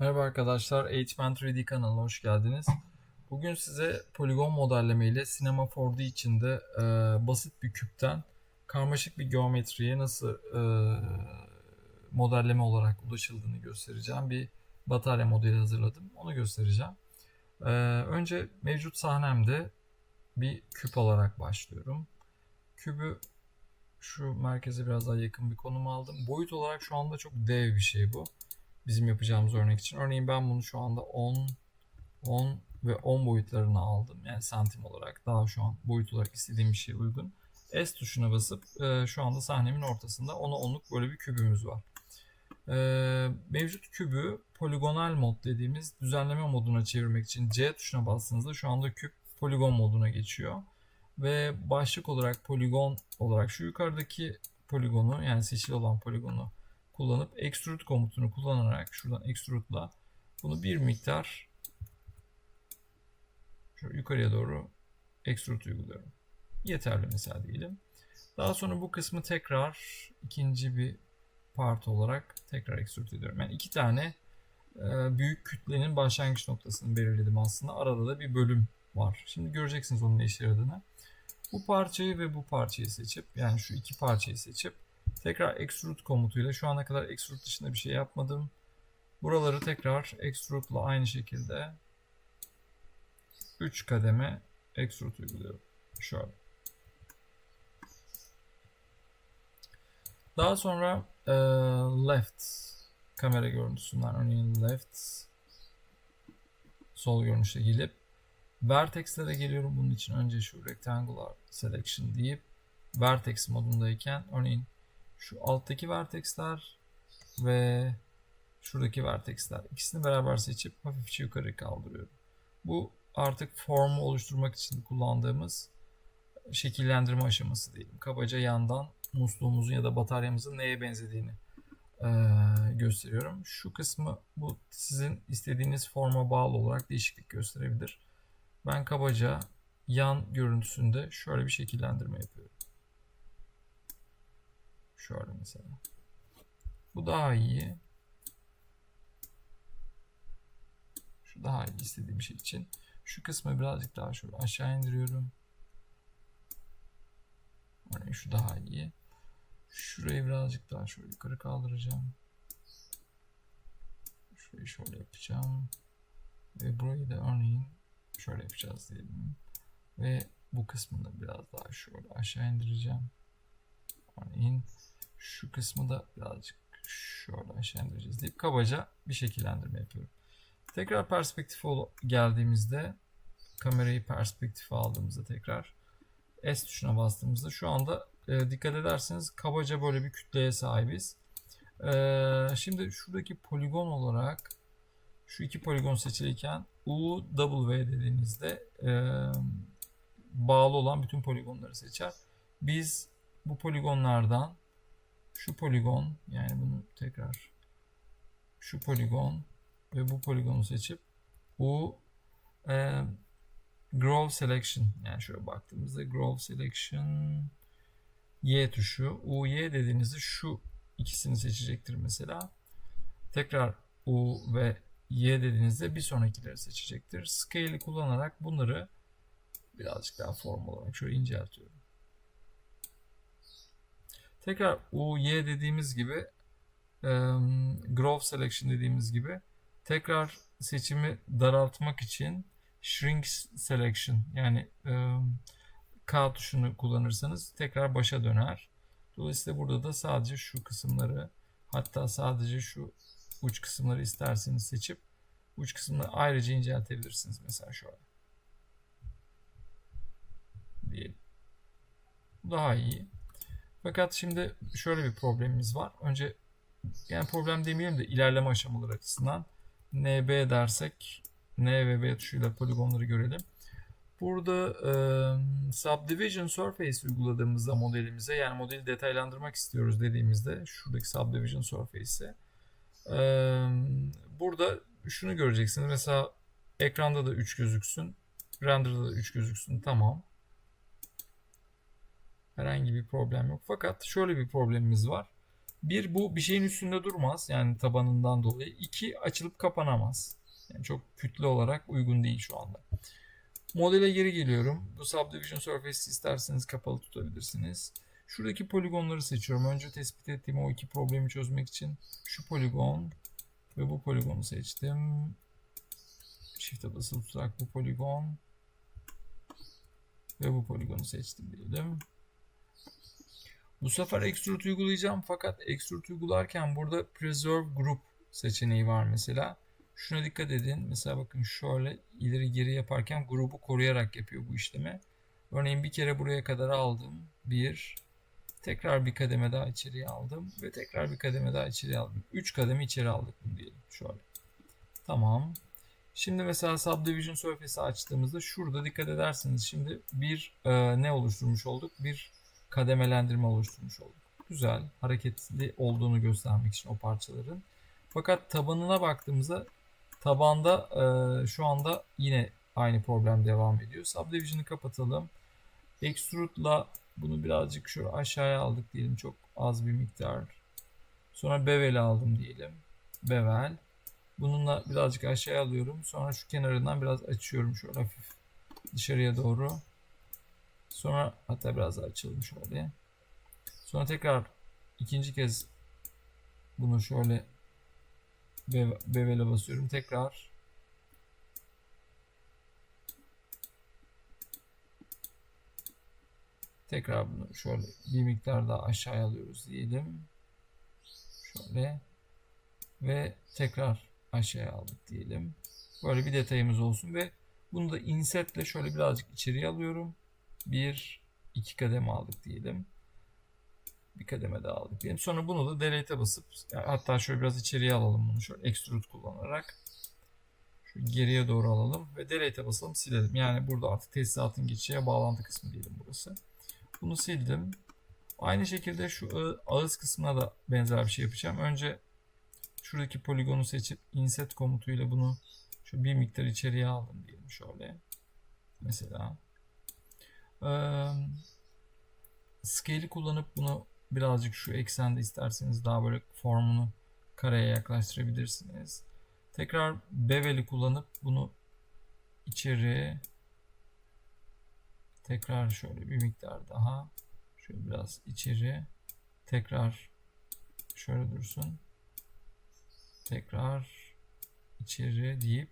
Merhaba arkadaşlar, Eğitmen 3D kanalına hoş geldiniz. Bugün size poligon modelleme ile Cinema 4D içinde e, basit bir küpten karmaşık bir geometriye nasıl e, modelleme olarak ulaşıldığını göstereceğim. Bir batarya modeli hazırladım, onu göstereceğim. E, önce mevcut sahnemde bir küp alarak başlıyorum. Kübü şu merkeze biraz daha yakın bir konum aldım. Boyut olarak şu anda çok dev bir şey bu bizim yapacağımız örnek için. Örneğin ben bunu şu anda 10, 10 ve 10 boyutlarını aldım. Yani santim olarak daha şu an boyut olarak istediğim bir şeye uygun. S tuşuna basıp e, şu anda sahnemin ortasında 10'a 10'luk böyle bir kübümüz var. E, mevcut kübü poligonal mod dediğimiz düzenleme moduna çevirmek için C tuşuna bastığınızda şu anda küp poligon moduna geçiyor. Ve başlık olarak poligon olarak şu yukarıdaki poligonu yani seçili olan poligonu kullanıp extrude komutunu kullanarak şuradan extrude'la bunu bir miktar şöyle yukarıya doğru extrude uyguluyorum. Yeterli mesela diyelim. Daha sonra bu kısmı tekrar ikinci bir part olarak tekrar extrude ediyorum. Yani iki tane e, büyük kütlenin başlangıç noktasını belirledim aslında. Arada da bir bölüm var. Şimdi göreceksiniz onun işe yaradığını. Bu parçayı ve bu parçayı seçip yani şu iki parçayı seçip Tekrar extrude komutuyla şu ana kadar extrude dışında bir şey yapmadım. Buraları tekrar extrude ile aynı şekilde 3 kademe extrude uyguluyorum. Şöyle. Daha sonra e, left kamera görüntüsünden örneğin left sol görünüşe gelip vertex'lere geliyorum. Bunun için önce şu rectangular selection deyip vertex modundayken örneğin şu alttaki vertexler ve şuradaki vertexler ikisini beraber seçip hafifçe yukarı kaldırıyorum. Bu artık formu oluşturmak için kullandığımız şekillendirme aşaması diyelim. Kabaca yandan musluğumuzun ya da bataryamızın neye benzediğini e, gösteriyorum. Şu kısmı bu sizin istediğiniz forma bağlı olarak değişiklik gösterebilir. Ben kabaca yan görüntüsünde şöyle bir şekillendirme yapıyorum. Şöyle mesela. Bu daha iyi. Şu daha iyi istediğim şey için. Şu kısmı birazcık daha şöyle aşağı indiriyorum. Örneğin şu daha iyi. Şurayı birazcık daha şöyle yukarı kaldıracağım. Şurayı şöyle yapacağım. Ve burayı da örneğin şöyle yapacağız diyelim. Ve bu kısmını biraz daha şöyle aşağı indireceğim. Örneğin şu kısmı da birazcık şöyle aşağı indireceğiz deyip kabaca bir şekillendirme yapıyorum. Tekrar perspektife geldiğimizde kamerayı perspektife aldığımızda tekrar S tuşuna bastığımızda şu anda e, dikkat ederseniz kabaca böyle bir kütleye sahibiz. E, şimdi şuradaki poligon olarak şu iki poligon seçiliyken U W dediğinizde e, bağlı olan bütün poligonları seçer. Biz bu poligonlardan şu poligon yani bunu tekrar şu poligon ve bu poligonu seçip bu e, Grove Selection yani şöyle baktığımızda Grove Selection Y tuşu U Y dediğinizde şu ikisini seçecektir mesela. Tekrar U ve Y dediğinizde bir sonrakileri seçecektir. Scale'i kullanarak bunları birazcık daha form olarak şöyle inceltiyorum. Tekrar U, Y dediğimiz gibi e, Grove Selection dediğimiz gibi tekrar seçimi daraltmak için Shrink Selection yani e, K tuşunu kullanırsanız tekrar başa döner. Dolayısıyla burada da sadece şu kısımları hatta sadece şu uç kısımları isterseniz seçip uç kısımları ayrıca inceltebilirsiniz. Mesela şöyle. Diyelim. Daha iyi. Fakat şimdi şöyle bir problemimiz var. Önce yani problem demeyelim de ilerleme aşamaları açısından NB dersek N ve B tuşuyla poligonları görelim. Burada e, subdivision surface uyguladığımızda modelimize yani modeli detaylandırmak istiyoruz dediğimizde şuradaki subdivision surface'e e, burada şunu göreceksiniz. Mesela ekranda da 3 gözüksün. Render'da da 3 gözüksün. Tamam. Herhangi bir problem yok. Fakat şöyle bir problemimiz var. Bir bu bir şeyin üstünde durmaz yani tabanından dolayı. İki açılıp kapanamaz. Yani çok kütle olarak uygun değil şu anda. Modele geri geliyorum. Bu subdivision surface isterseniz kapalı tutabilirsiniz. Şuradaki poligonları seçiyorum. Önce tespit ettiğim o iki problemi çözmek için şu poligon ve bu poligonu seçtim. Shift'e basılı tutarak bu poligon ve bu poligonu seçtim diyelim. Bu sefer extrude uygulayacağım fakat extrude uygularken burada preserve group seçeneği var mesela. Şuna dikkat edin. Mesela bakın şöyle ileri geri yaparken grubu koruyarak yapıyor bu işlemi. Örneğin bir kere buraya kadar aldım. Bir. Tekrar bir kademe daha içeriye aldım. Ve tekrar bir kademe daha içeriye aldım. Üç kademe içeri aldık bunu diyelim. Şöyle. Tamam. Şimdi mesela subdivision surface'i açtığımızda şurada dikkat ederseniz şimdi bir e, ne oluşturmuş olduk? Bir kademelendirme oluşturmuş olduk. Güzel, hareketli olduğunu göstermek için o parçaların. Fakat tabanına baktığımızda tabanda e, şu anda yine aynı problem devam ediyor. Subdivision'ı kapatalım. Extrude'la bunu birazcık şöyle aşağıya aldık diyelim. Çok az bir miktar. Sonra bevel'i aldım diyelim. Bevel. Bununla birazcık aşağıya alıyorum. Sonra şu kenarından biraz açıyorum şöyle hafif dışarıya doğru. Sonra hatta biraz daha açalım şöyle. Sonra tekrar ikinci kez bunu şöyle be bevele basıyorum. Tekrar tekrar bunu şöyle bir miktar daha aşağıya alıyoruz diyelim. Şöyle ve tekrar aşağıya aldık diyelim. Böyle bir detayımız olsun ve bunu da insetle şöyle birazcık içeriye alıyorum. Bir, iki kademe aldık diyelim. Bir kademe daha aldık diyelim. Sonra bunu da delete'e basıp hatta şöyle biraz içeriye alalım bunu şöyle extrude kullanarak. Şu geriye doğru alalım ve delete'e basalım silelim. Yani burada artık tesisatın geçeceği bağlantı kısmı diyelim burası. Bunu sildim. Aynı şekilde şu ağız kısmına da benzer bir şey yapacağım. Önce şuradaki poligonu seçip inset komutuyla bunu şu bir miktar içeriye aldım diyelim şöyle. Mesela. Ee, scale'i kullanıp bunu birazcık şu eksende isterseniz daha böyle formunu kareye yaklaştırabilirsiniz. Tekrar bevel'i kullanıp bunu içeri tekrar şöyle bir miktar daha şöyle biraz içeri tekrar şöyle dursun tekrar içeri deyip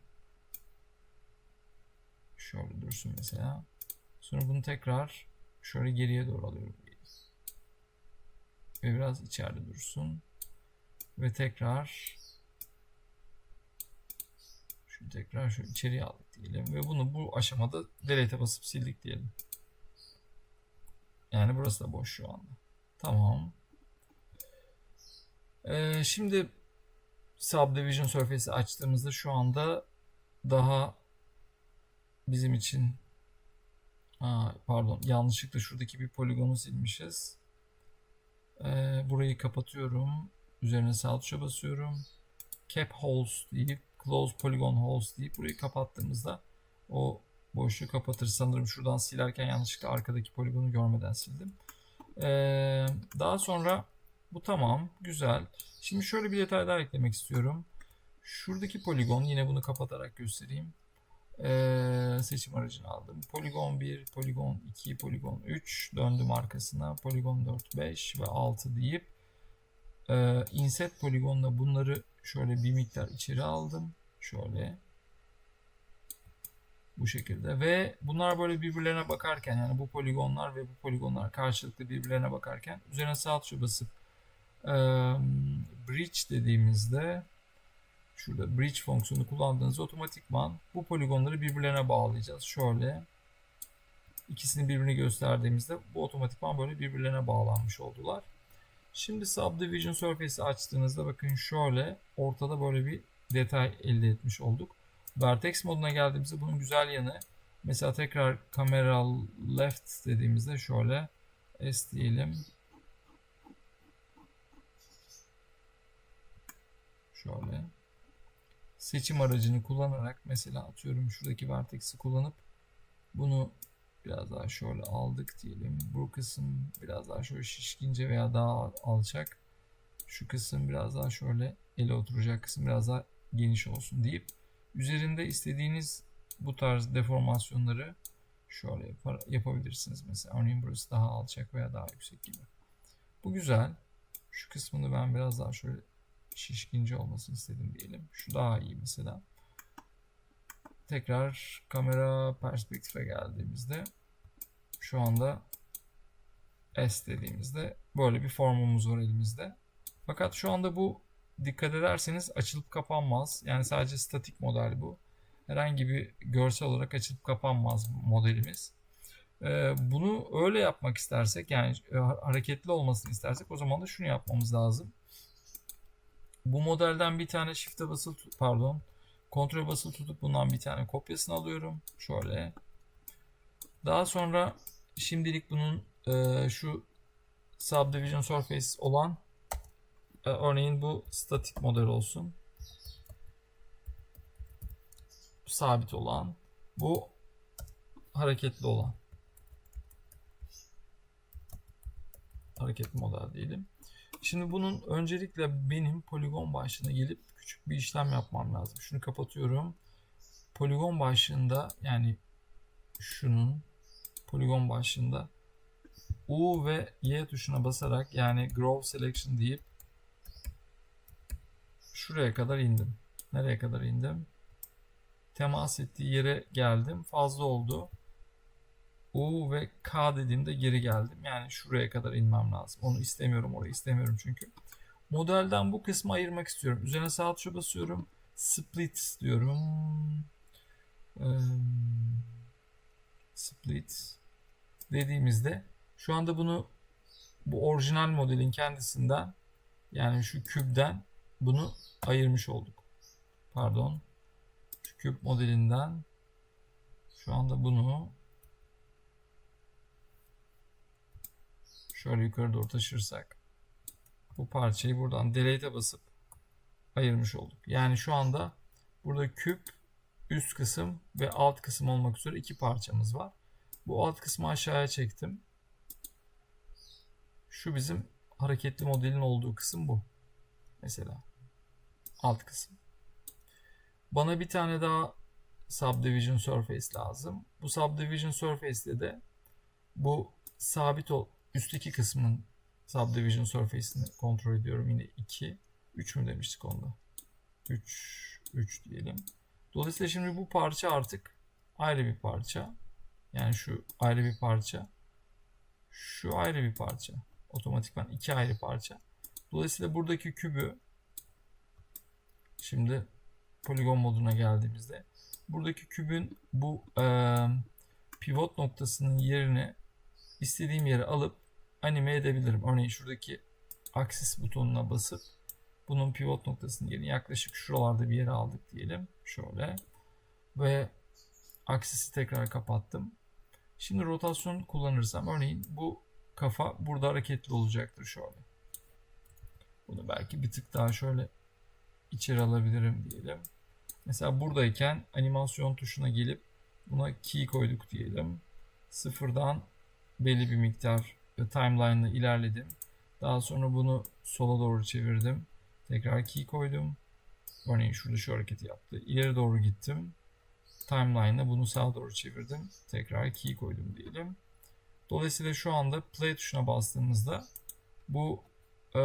şöyle dursun mesela sonra bunu tekrar şöyle geriye doğru alıyorum ve biraz içeride dursun ve tekrar şu tekrar şu içeriye aldık diyelim ve bunu bu aşamada delete'e basıp sildik diyelim. Yani burası da boş şu anda. Tamam. Ee, şimdi Subdivision Surface'i açtığımızda şu anda daha bizim için Aa, pardon yanlışlıkla şuradaki bir poligonu silmişiz. Ee, burayı kapatıyorum. Üzerine sağ tuşa basıyorum. Cap holes deyip close polygon holes deyip burayı kapattığımızda o boşluğu kapatır. Sanırım şuradan silerken yanlışlıkla arkadaki poligonu görmeden sildim. Ee, daha sonra bu tamam. Güzel. Şimdi şöyle bir detay daha eklemek istiyorum. Şuradaki poligon yine bunu kapatarak göstereyim. Ee, seçim aracını aldım. Poligon 1, poligon 2, poligon 3 döndüm arkasına. Poligon 4, 5 ve 6 deyip e, inset poligonla bunları şöyle bir miktar içeri aldım. Şöyle bu şekilde ve bunlar böyle birbirlerine bakarken yani bu poligonlar ve bu poligonlar karşılıklı birbirlerine bakarken üzerine sağ tuşa basıp e, bridge dediğimizde şurada bridge fonksiyonu kullandığınızda otomatikman bu poligonları birbirlerine bağlayacağız. Şöyle ikisini birbirine gösterdiğimizde bu otomatikman böyle birbirlerine bağlanmış oldular. Şimdi subdivision surface'i açtığınızda bakın şöyle ortada böyle bir detay elde etmiş olduk. Vertex moduna geldiğimizde bunun güzel yanı mesela tekrar kamera left dediğimizde şöyle S diyelim. Şöyle seçim aracını kullanarak mesela atıyorum şuradaki vertex'i kullanıp bunu biraz daha şöyle aldık diyelim. Bu kısım biraz daha şöyle şişkince veya daha alçak. Şu kısım biraz daha şöyle ele oturacak kısım biraz daha geniş olsun deyip üzerinde istediğiniz bu tarz deformasyonları şöyle yapar, yapabilirsiniz. Mesela örneğin burası daha alçak veya daha yüksek gibi. Bu güzel. Şu kısmını ben biraz daha şöyle şişkince olmasını istedim diyelim. Şu daha iyi mesela. Tekrar kamera perspektife geldiğimizde şu anda S dediğimizde böyle bir formumuz var elimizde. Fakat şu anda bu dikkat ederseniz açılıp kapanmaz. Yani sadece statik model bu. Herhangi bir görsel olarak açılıp kapanmaz modelimiz. Ee, bunu öyle yapmak istersek yani e, hareketli olmasını istersek o zaman da şunu yapmamız lazım. Bu modelden bir tane shift'e basılı pardon kontrol basılı tutup bundan bir tane kopyasını alıyorum. Şöyle. Daha sonra şimdilik bunun e, şu subdivision surface olan e, örneğin bu statik model olsun. Sabit olan. Bu hareketli olan. Hareketli model diyelim. Şimdi bunun öncelikle benim poligon başlığına gelip küçük bir işlem yapmam lazım. Şunu kapatıyorum. Poligon başlığında yani şunun poligon başlığında U ve Y tuşuna basarak yani Grow Selection deyip şuraya kadar indim. Nereye kadar indim? Temas ettiği yere geldim. Fazla oldu. U ve K dediğimde geri geldim. Yani şuraya kadar inmem lazım. Onu istemiyorum. Orayı istemiyorum çünkü. Modelden bu kısmı ayırmak istiyorum. Üzerine sağ tuşa basıyorum. Split diyorum. Ee, split dediğimizde şu anda bunu bu orijinal modelin kendisinden yani şu küpten bunu ayırmış olduk. Pardon. Şu küp modelinden şu anda bunu şöyle yukarı doğru taşırsak bu parçayı buradan delete'e basıp ayırmış olduk. Yani şu anda burada küp üst kısım ve alt kısım olmak üzere iki parçamız var. Bu alt kısmı aşağıya çektim. Şu bizim hareketli modelin olduğu kısım bu. Mesela alt kısım. Bana bir tane daha subdivision surface lazım. Bu subdivision surface'de de bu sabit ol üstteki kısmın subdivision surface'ini kontrol ediyorum. Yine 2, 3 mü demiştik onda? 3, 3 diyelim. Dolayısıyla şimdi bu parça artık ayrı bir parça. Yani şu ayrı bir parça. Şu ayrı bir parça. Otomatikman iki ayrı parça. Dolayısıyla buradaki kübü şimdi poligon moduna geldiğimizde buradaki kübün bu e, pivot noktasının yerini istediğim yere alıp anime edebilirim. Örneğin şuradaki aksis butonuna basıp bunun pivot noktasının yerini yaklaşık şuralarda bir yere aldık diyelim. Şöyle. Ve aksisi tekrar kapattım. Şimdi rotasyon kullanırsam örneğin bu kafa burada hareketli olacaktır şöyle. Bunu belki bir tık daha şöyle içeri alabilirim diyelim. Mesela buradayken animasyon tuşuna gelip buna key koyduk diyelim. Sıfırdan belli bir miktar timeline'la ilerledim. Daha sonra bunu sola doğru çevirdim. Tekrar key koydum. Örneğin şurada şu hareketi yaptı. İleri doğru gittim. Timeline'la bunu sağa doğru çevirdim. Tekrar key koydum diyelim. Dolayısıyla şu anda play tuşuna bastığımızda bu e,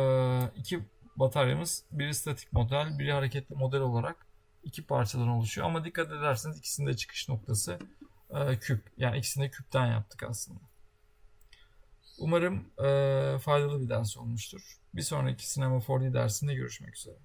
iki bataryamız biri statik model, biri hareketli model olarak iki parçadan oluşuyor. Ama dikkat ederseniz ikisinde çıkış noktası e, küp. Yani ikisini de küpten yaptık aslında. Umarım e, faydalı bir ders olmuştur. Bir sonraki Sinema 4D dersinde görüşmek üzere.